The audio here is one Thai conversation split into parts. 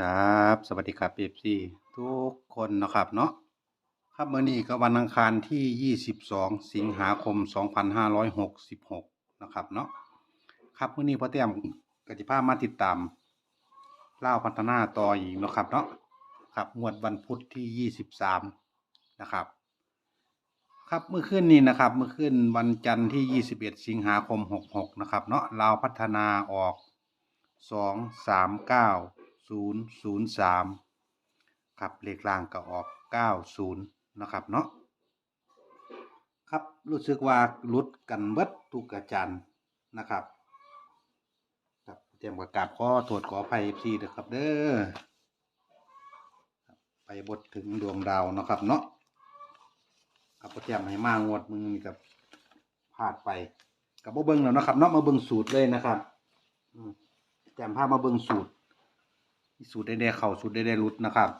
ครับ สวัสดีครับเอฟซีทุกคนนะครับเนาะครับเมื้อนี้ก็วันอังคารที่ 22 สิงหาคม 2566 นะครับเนาะครับเมื้อนี้พ่อเตรียมกติภาพมาติดตามเล่าพัฒนาต่ออีกนะครับเนาะครับงวดวันพุธที่ 23 นะครับ ครับเมื่อคืนนี้นะครับเมื่อคืนวันจันทร์ที่ 21 สิงหาคม 66 นะครับเนาะเลาพัฒนาออกสองสามเก้า ศูนย์ศูนย์สามครับเลขล่างก็ออกเก้าศูนย์นะครับเนาะครับรู้สึกว่าลุดกันเบิดทุกอาจารย์นะครับครับเตรียมประกาศขอโทษขออภัยพี่นะครับเด้อไปบทถึงดวงดาวนะครับเนาะครับเตรียมให้มางวดมึงนี่กับพลาดไปกับบ่เบิ่งแล้วนะครับเนาะมาเบิ่งสูตรเลยนะครับอืมแจมภาพมาเบิ่งสูตร สูตรได้ได้เข้าสูตรได้ได้รุดนะครับ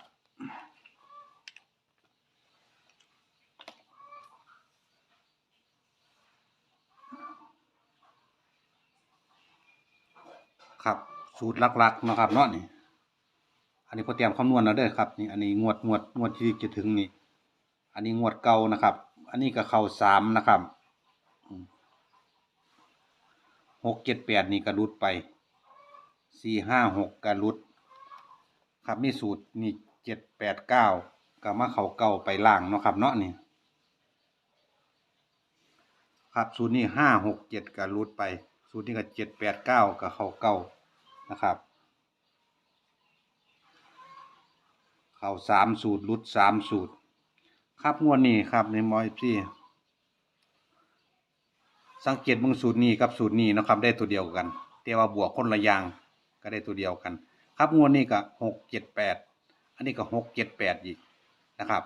ครับสูตรหลักๆนะครับเนาะนี่ อันนี้พอเตรียมคำนวณแล้วเด้อครับนี่อันนี้งวดงวดงวดที่จะถึงนี่ อันนี้งวดเก่านะครับ อันนี้ก็เข้าสามนะครับหกเจ็ดแปดนี่ก็รุดไปสี่ห้าหกกรุด ครับมีสูตรนี่เจ็ดแปดเก้าก็มาเขาเก้าไปล่างเนาะครับเนาะนี่ครับสูตรนี้ห้าหกเจ็ดกรุดไป สูตรนี้ก็เจ็ดแปดเก้าก็เขาเก้านะครับเขาสามสูตรรุดสามสูตร ครับงวดนี้ครับในมอยพี่สังเกตบางสูตรนี้กับสูตรนี้เนาะครับได้ตัวเดียวกันแต่ว่าบวกคนละอย่างก็ได้ตัวเดียวกัน ครับงวดนี้ก็หกเจ็ดแปดอันนี้ก็หกเจ็ดแปดอีกนะครับ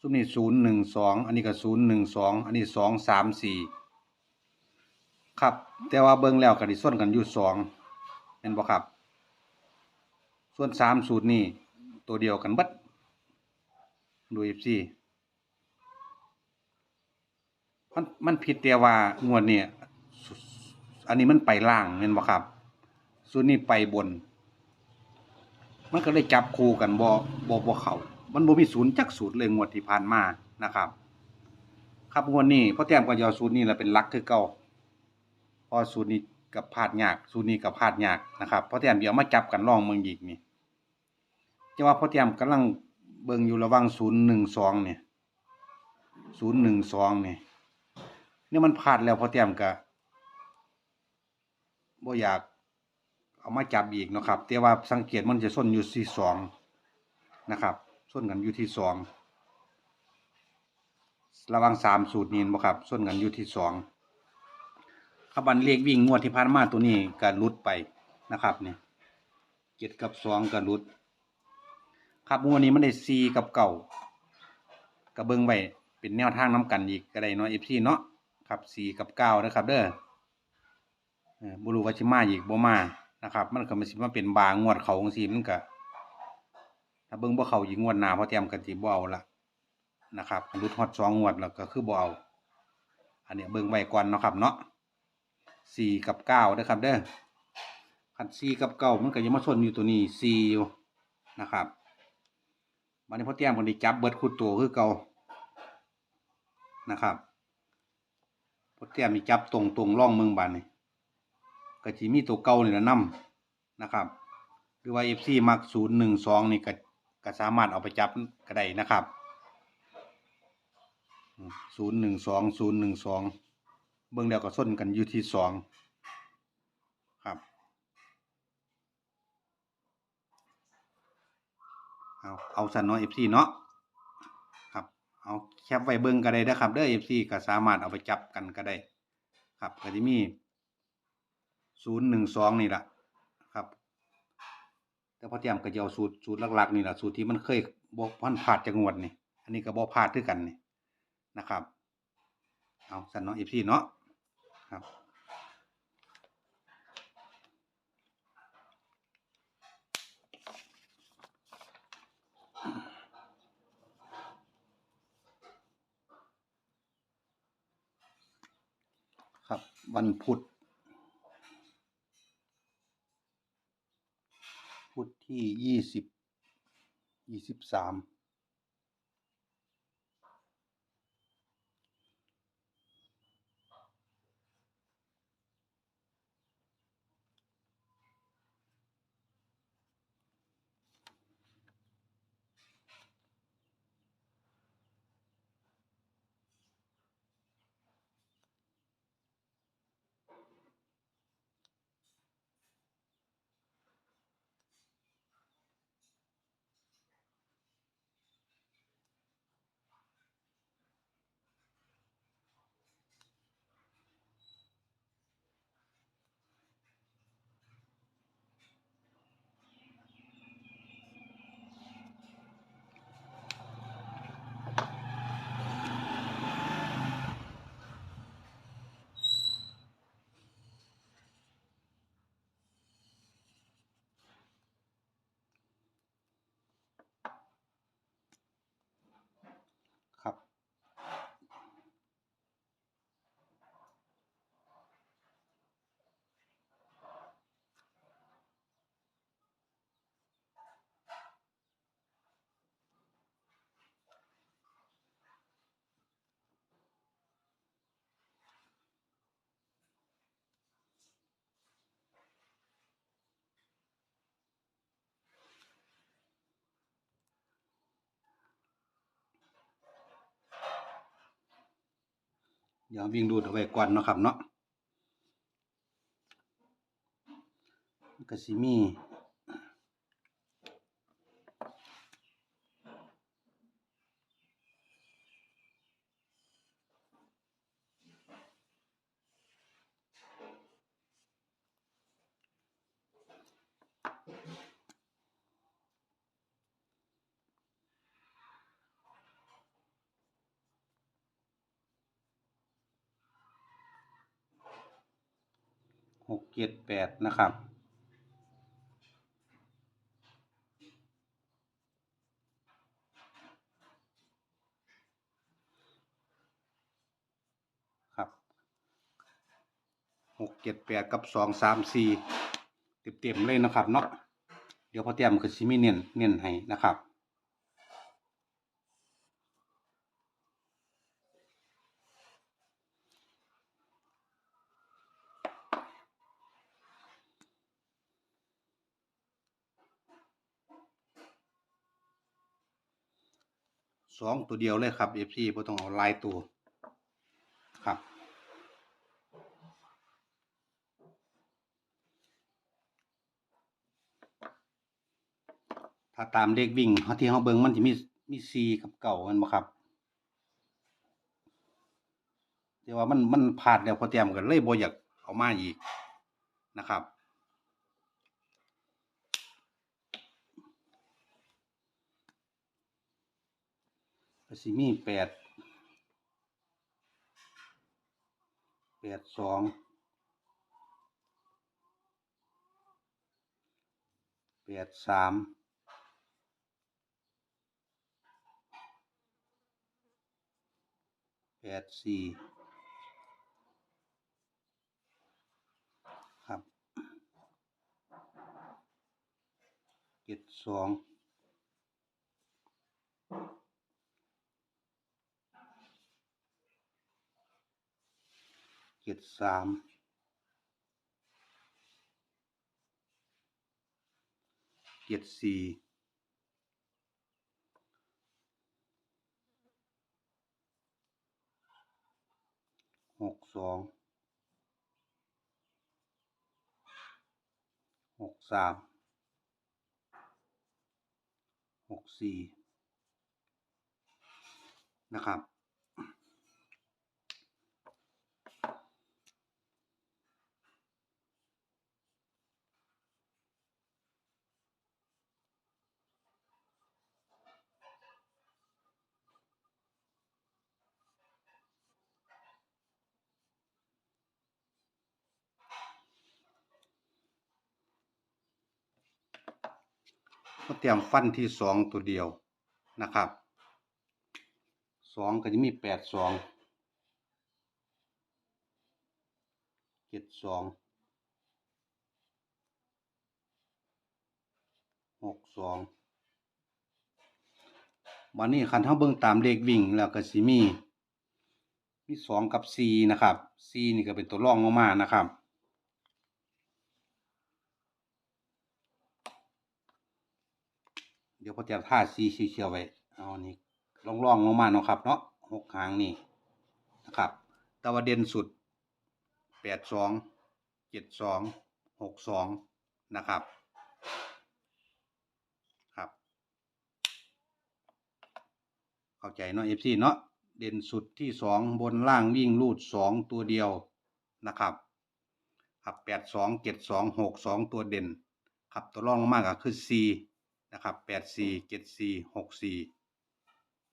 ซุ้มนี้ศูนย์หนึ่งสองอันนี้ก็ศูนย์หนึ่งสองอันนี้สองสามสี่ครับ แต่ว่าเบิ้งแล้วก็ไดิส่วนกันอยู่สองเห็นบ่ครับ ส่วนสามสูตรนี้ตัวเดียวกันบัดดูเอฟซีมันมันผิดแต่ว่างวดเนี่ยอันนี้มันไปล่างเห็นบ่ครับส่วนนี้ไปบน มันก็เลยจับคู่กันบ่บ่บ่เขามันบ่มีศูนย์จักสูตรเลยงวดที่ผ่านมานะครับ ครับงวดนี้พ่อแต้มก็จะเอสูตรนี้แหละเป็นลักคือเก่าพอสูตรนี้กับพลาดยากสูตรนี้กับพลาดยากนะครับพ่อแต้มเดี๋ยวมาจับกันลองเมืองอีกนี่จะว่าพ่อแต้มกำลังเบิ่งอยู่ระหว่าง012เนี่ย012เนี่ยเนี่ยมันพลาดแล้วพ่อแต้มก็บ่อยาก เอามาจับอีกนะครับแต่ว่าสังเกตมันจะส้นอยู่ที่สองนะครับส้นกันอยู่ที่สองระวังสามสูตรนี้บ่ครับส้นกันอยู่ที่สองขบันเลขวิ่งงวดที่ผ่านมาตัวนี้ก็หลุดไปนะครับเนี่ยเจ็ดกับสองก็หลุด ครับงวดนี้มันได้สี่กับเก่ากระเบิงไว้เป็นแนวทางน้กันอีกก็ได้เนาะเอฟซีเนาะครับสี่กับเก้านะครับเด้อบ่รู้ว่าสิมาอีกบ่มา นะครับ มันก็มันสิมาเป็นบางงวดเขาจังซี่มันก็ถ้าเบิ่งบ่เขาอีกงวดหนาพอเตรียมกันสิบ่เอาละนะครับหลุดฮอดสองงวดแล้วก็คือบ่เอา อันเนี้ยเบิ่งไว้ก่อนนะครับเนาะสี่กับเก้าเด้ครับเด้อคันสี่กับเก้ามันก็ยังมาชนอยู่ตัวนี้สี่อยู่นะครับบัดนี้พอเตรียมกันได้จับเบิดคู่ตัวคือเก่านะครับพอเตรียมนี่จับตรงๆร่องเมืองบานนี่ ก็จะมีตัวเก่านี่ละนํนะครับหรือว่า FC มัก012นี่ก็ก็สามารถเอาไปจับก็ได้นะครับ012 012เบิ่งแล้วก็ส้นกันอยู่ที่สองครับเอาเอาสันเนาะ FC เนาะครับเอาแคปไว้เบิ่งก็ได้นะครับเด้อ FC ก็สามารถเอาไปจับกันก็ได้ ครับก็จะมี ศูนย์หนึ่งสองนี่แหละครับ แต่พอเตรียมก็จะเอาสูตรสูตรหลักๆนี่แหละสูตรที่มันเคยบกพันผ่าดจากงวดนี่อันนี้ก็บอพลาดด้วยกันนี่นะครับ เอาสันเนาะเอฟซีเนาะครับครับวันพุธ ที่ยี่สิบยี่สิบสาม เดี๋ยววิ่งดูดเอาไว้ก่อนเนาะครับเนาะก็สิมี หกเจ็ดแปดนะครับ ครับหกเจ็ดแปดกับสองสามสี่เต็มๆเลยนะครับเนาะเดี๋ยวพอเตรียมคือซิมีเน้นเน้นให้นะครับ สองตัวเดียวเลยครับ FC บ่ต้องเอาลายตัวครับถ้าตามเลขวิ่งเฮาที่เฮาเบิงมันจะมีมี4กับเก้าม่นบ่ครับแต่ว่ามันมันพลาดแล้วพอเตรียมกันเลยบ่อยากเอามาอีกนะครับ สิมีแปดแปดสองแปดสามแปดสี่ครับเจ็ดสอง เจ็ดสามเจ็ดสี่หกสองหกสามหกสี่นะครับ ก็เตรียมฟันที่สองตัวเดียวนะครับสองก็จะมีแปดสองเจ็ดสองหกสองวันนี้คันเท่าเบิ่งตามเลขวิ่งแล้วก็สิมี มีสองกับสี่นะครับสี่นี่ก็เป็นตัวรองลงมานะครับ ดี๋ยวพอจะท่าสีเขียวๆไว้เอาอันนี้ล่องล่องๆลงมาเนาะครับ เนาะหกหางนี่นะครับตะวันเด่นสุดแปดสองเจ็ดสองหกสองนะครับครับ เข้าใจเนาะเอฟซีเนาะเด่นสุดที่สองบนล่างวิ่งรูดสองตัวเดียวนะครับครับแปดสองเจ็ดสองหกสองตัวเด่นครับตัวรองลงมากก็คือ C นะครับแปด C เจ็ด C หก C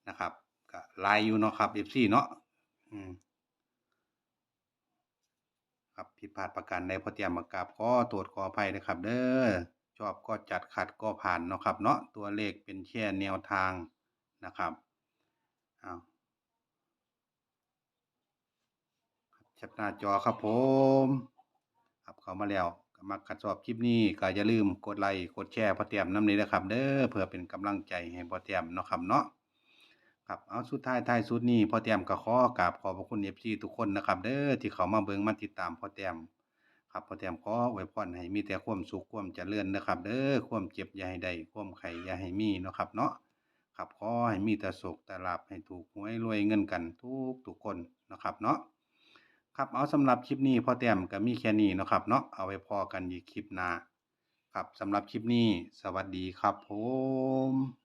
นะครับก็ลายอยู่เนาะครับ FC เนาะอืมครับผิดพลาดประการใดพอเตรียมมากราบขอตรวจขออภัยนะครับ เด้อชอบก็จัดขัดก็ผ่านเนาะครับ เนาะตัวเลขเป็นแค่แนวทางนะครับเอาวครับแคปหน้าจอครับผม ครับเข้ามาแล้ว มักขัดชอบคลิปนี้ก็อย่าลืมกดไลค์กดแชร์พอเตรียมน้ำนี้นะครับ เด้อเพื่อเป็นกำลังใจให้พอเตรียมเนาะครับเนาะครับเอาสุดท้ายท้ายสุดนี้พอเตรียมก็ขอกราบขอบพระคุณเอฟซีทุกคนนะครับ เด้อที่เขามาเบิ่งมาติดตามพอเตรียมครับพอเตรียมขออวยพรให้มีแต่ความสุขความเจริญนะครับ เด้อความเจ็บอย่าให้ได้ความไข่อย่าให้มีเนาะครับ เนาะครับขอให้มีแต่สุขแต่ลาภให้ถูกหวยรวยเงินกันทุกทุกคนนะครับเนาะ ครับเอาสำหรับคลิปนี้พ่อแต้มก็มีแค่นี้เนาะครับเนาะเอาไว้พอกันอีกคลิปหน้าครับสำหรับคลิปนี้ สวัสดีครับผม